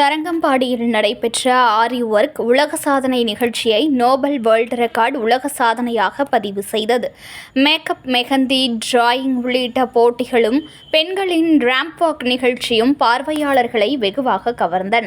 தரங்கம்பாடியில் நடைபெற்ற ஆரி ஒர்க் உலக சாதனை நிகழ்ச்சியை நோபல் வேர்ல்ட் ரெக்கார்ட் உலக சாதனையாக பதிவு செய்தது. மேக்கப் மெஹந்தி டிராயிங் உள்ளிட்ட போட்டிகளும் பெண்களின் ரேம்ப் வாக் நிகழ்ச்சியும் பார்வையாளர்களை வெகுவாக கவர்ந்தன.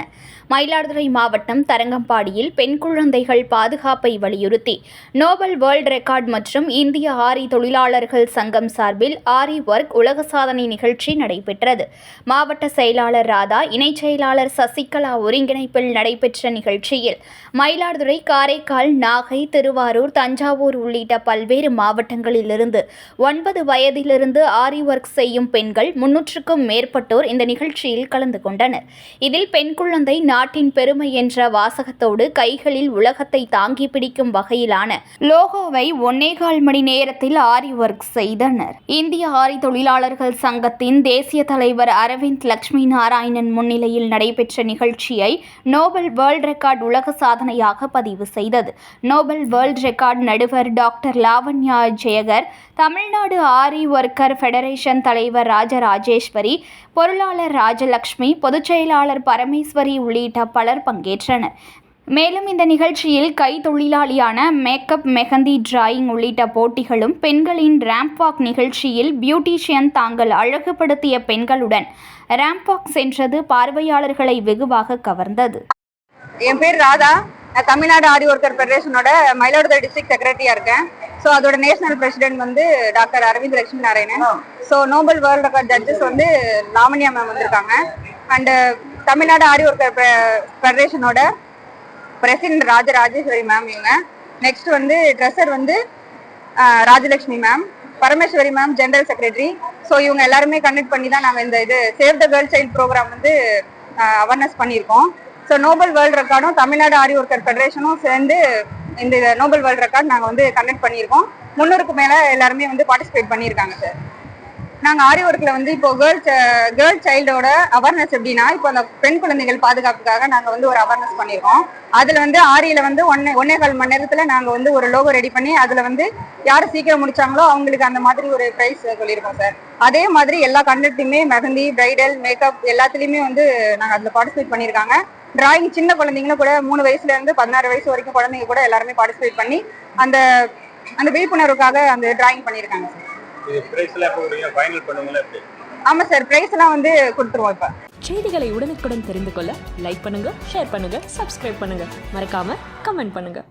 மயிலாடுதுறை மாவட்டம் தரங்கம்பாடியில் பெண் குழந்தைகள் பாதுகாப்பை வலியுறுத்தி நோபல் வேர்ல்ட் ரெக்கார்ட் மற்றும் இந்திய ஆரி தொழிலாளர்கள் சங்கம் சார்பில் ஆரி ஒர்க் உலக சாதனை நிகழ்ச்சி நடைபெற்றது. மாவட்ட செயலாளர் ராதா இணைச் செயலாளர் சசிகலா ஒருங்கிணைப்பில் நடைபெற்ற நிகழ்ச்சியில் மயிலாடுதுறை காரைக்கால் நாகை திருவாரூர் தஞ்சாவூர் உள்ளிட்ட பல்வேறு மாவட்டங்களிலிருந்து ஒன்பது வயதிலிருந்து ஆரி ஒர்க் செய்யும் பெண்கள் முன்னூற்றுக்கும் மேற்பட்டோர் இந்த நிகழ்ச்சியில் கலந்து கொண்டனர். இதில் பெண் குழந்தை நாட்டின் பெருமை என்ற வாசகத்தோடு கைகளில் உலகத்தை தாங்கி பிடிக்கும் வகையிலான லோகோவை ஒன்னேகால் மணி நேரத்தில் ஆரி ஒர்க் செய்தனர். இந்திய ஆரி தொழிலாளர்கள் சங்கத்தின் தேசிய தலைவர் அரவிந்த் லட்சுமி நாராயணன் முன்னிலையில் நடைபெற்ற நிகழ்ச்சியை நோபல் வேர்ல்ட் ரெக்கார்ட் உலக சாதனையாக பதிவு செய்தது. நோபல் வேர்ல்ட் ரெக்கார்ட் நடுவர் doctor Lavanya Jayakar Tamil Nadu Aari worker federation தலைவர் ராஜ ராஜேஸ்வரி பொருளாளர் ராஜலக்ஷ்மி பொதுச் செயலாளர் பரமேஸ்வரி உள்ளிட்ட பலர் பங்கேற்றனர். மேலும் இந்த நிகழ்ச்சியில் கைத்தொழிலாளியான மேக்கப் மெஹந்தி டிராயிங் உள்ளிட்ட போட்டிகளும் பெண்களின் ரேம்ப் வாக் நிகழ்ச்சியில் பியூட்டிஷியன் தாங்கள் அழகுபடுத்திய பெண்களுடன் ரேம்ப் வாக் சென்றது பார்வையாளர்களை வெகுவாக கவர்ந்தது. என் பேர் ராதா. நான் தமிழ்நாடு ஆரி ஒர்க்கர் ஃபெடரேஷனோட மயிலாடுதுறை டிஸ்ட்ரிக்ட் செக்ரட்டரியா இருக்கேன். ஸோ அதோட நேஷனல் பிரசிடென்ட் வந்து doctor Aravind Lakshmi Narayanan. So noble world record judges வந்து லாவண்யா மேம் வந்திருக்காங்க. அண்டு தமிழ்நாடு ஆரி ஒர்க்கர் ஃபெடரேஷனோட பிரசிடண்ட் ராஜ ராஜேஸ்வரி மேம் இவங்க. நெக்ஸ்ட் வந்து ட்ரெஸ்ஸர் வந்து Rajalakshmi ma'am Parameswari ma'am general secretary so இவங்க எல்லாருமே கண்டக்ட் பண்ணி தான் நாங்கள் இந்த இது save the girl child program வந்து அவேர்னஸ் பண்ணியிருக்கோம். So Nobel world ரெக்கார்டும் Tamil Nadu Aari worker ஃபெடரேஷனும் சேர்ந்து இந்த நோபல் வேர்ல்ட் ரெக்கார்ட் நாங்கள் வந்து கண்டக்ட் பண்ணியிருக்கோம். முன்னூறுக்கு மேலே எல்லாருமே வந்து பார்ட்டிசிபேட் பண்ணியிருக்காங்க சார் நாங்கள் ஆரி ஒர்க்கில் வந்து இப்போ கேர்ள் கேர்ள் சைல்டோட அவேர்னஸ் எப்படின்னா இப்போ அந்த பெண் குழந்தைகள் பாதுகாப்புக்காக நாங்கள் வந்து ஒரு அவேர்னஸ் பண்ணியிருக்கோம் அதில் வந்து ஆரியில் வந்து ஒன்னே ஒன்னே கால் மணி நேரத்தில் நாங்கள் வந்து ஒரு லோகோ ரெடி பண்ணி அதில் வந்து யார் சீக்கிரம் முடிச்சாங்களோ அவங்களுக்கு அந்த மாதிரி ஒரு ப்ரைஸ் சொல்லியிருக்கோம் சார். அதே மாதிரி எல்லா கண்டக்டையுமே மெஹந்தி பிரைடல் மேக்கப் எல்லாத்துலேயுமே வந்து நாங்கள் அதில் பார்ட்டிசிபேட் பண்ணியிருக்காங்க டிராயிங் சின்ன குழந்தைங்களும் கூட மூணு வயசுல இருந்து பதினாறு வயசு வரைக்கும் குழந்தைங்க கூட எல்லாருமே பார்ட்டிசிபேட் பண்ணி அந்த அந்த விழிப்புணர்வுக்காக அந்த டிராயிங் பண்ணியிருக்காங்க சார். ஆமா சார் பிரைஸ் எல்லாம் வந்து கொடுத்துருவோம் இப்ப. செய்திகளை உடனுக்குடன் தெரிந்து கொள்ள லைக் பண்ணுங்க ஷேர் பண்ணுங்க சப்ஸ்கிரைப் பண்ணுங்க. மறக்காம கமெண்ட் பண்ணுங்க.